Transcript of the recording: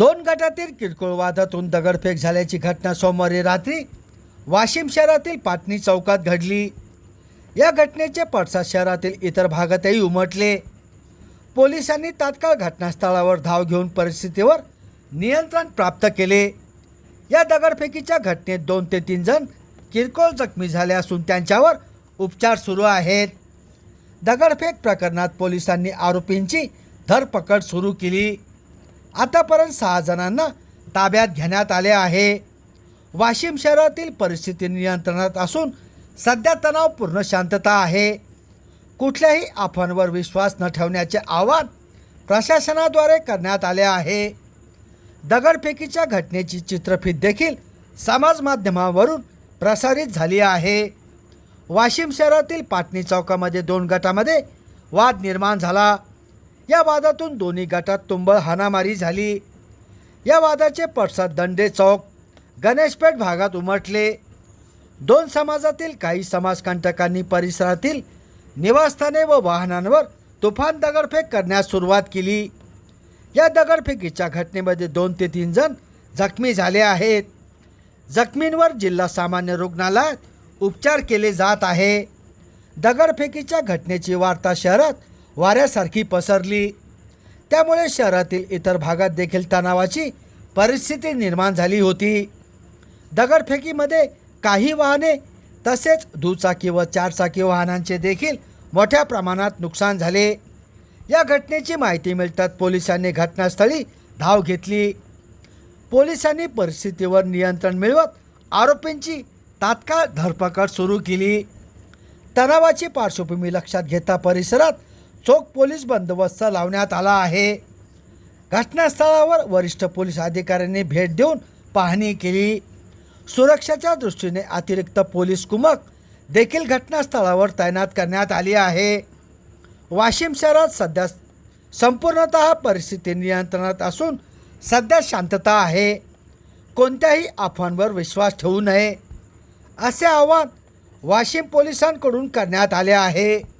दोन गटातील किरकोळ वादातून दगडफेक झाल्याची घटना सोमवारी रात्री वाशिम शहरातील पाटणी चौकात घडली. या घटनेचे पडसाद शहरातील इतर भागातही उमटले. पोलिसांनी तात्काळ घटनास्थळावर धाव घेऊन परिस्थितीवर नियंत्रण प्राप्त केले. या दगडफेकीच्या घटनेत दोन ते तीन जण किरकोळ जखमी झाले असून त्यांच्यावर उपचार सुरू आहेत. दगडफेक प्रकरणात पोलिसांनी आरोपींची धरपकड सुरू केली. आतापर्यंत सहा जणांना ताब्यात घेण्यात आले आहे. वाशिम शहरातील परिस्थिती नियंत्रणात असून सध्या तणावपूर्ण शांतता आहे. कुठल्याही अफवांवर विश्वास न ठेवण्याचे आवाहन प्रशासनाद्वारे करण्यात आले आहे. दगडफेकीच्या घटनेची चित्रफित देखील समाज माध्यमावरून प्रसारित झाली आहे. वाशिम शहरातील पाटणी चौकामध्ये दोन गटामध्ये वाद निर्माण झाला. या वादातून दोन्ही गटात तुंबळ हाणामारी झाली. या वादाचे पडसाद दंडे चौक गणेशपेठ भागात उमटले. दोन समाजातील काही समाजकंटकांनी परिसरातील निवासस्थाने व वाहनांवर तुफान दगडफेक करण्यास सुरुवात केली. या दगडफेकीच्या घटनेमध्ये दोन ते तीन जण जखमी झाले आहेत. जखमींवर जिल्हा सामान्य रुग्णालयात उपचार केले जात आहे. दगडफेकीच्या घटनेची वार्ता शहरात वाऱ्यासारखी पसरली. त्यामुळे शहरातील इतर भागात देखील तणावाची परिस्थिती निर्माण झाली होती. दगडफेकीमध्ये काही वाहने तसेच दुचाकी व चारचाकी वाहनांचे देखील मोठ्या प्रमाणात नुकसान झाले. या घटनेची माहिती मिळताच पोलिसांनी घटनास्थळी धाव घेतली. पोलिसांनी परिस्थितीवर नियंत्रण मिळवत आरोपींची तात्काळ धरपकड सुरू केली. तणावाची पार्श्वभूमी लक्षात घेता परिसरात चोख पोलीस बंदोबस्त लावण्यात आला आहे. घटनास्थळावर वरिष्ठ पोलीस अधिकाऱ्यांनी भेट देऊन पाहणी केली. सुरक्षेच्या दृष्टीने अतिरिक्त पोलीस कुमक देखील घटनास्थळावर तैनात करण्यात आली आहे. वाशिम शहरात सध्या संपूर्णत परिस्थिती नियंत्रणात असून सध्या शांतता आहे. कोणत्याही अफवांवर विश्वास ठेवू नये असे आवाहन वाशिम पोलिसांकडून करण्यात आले आहे.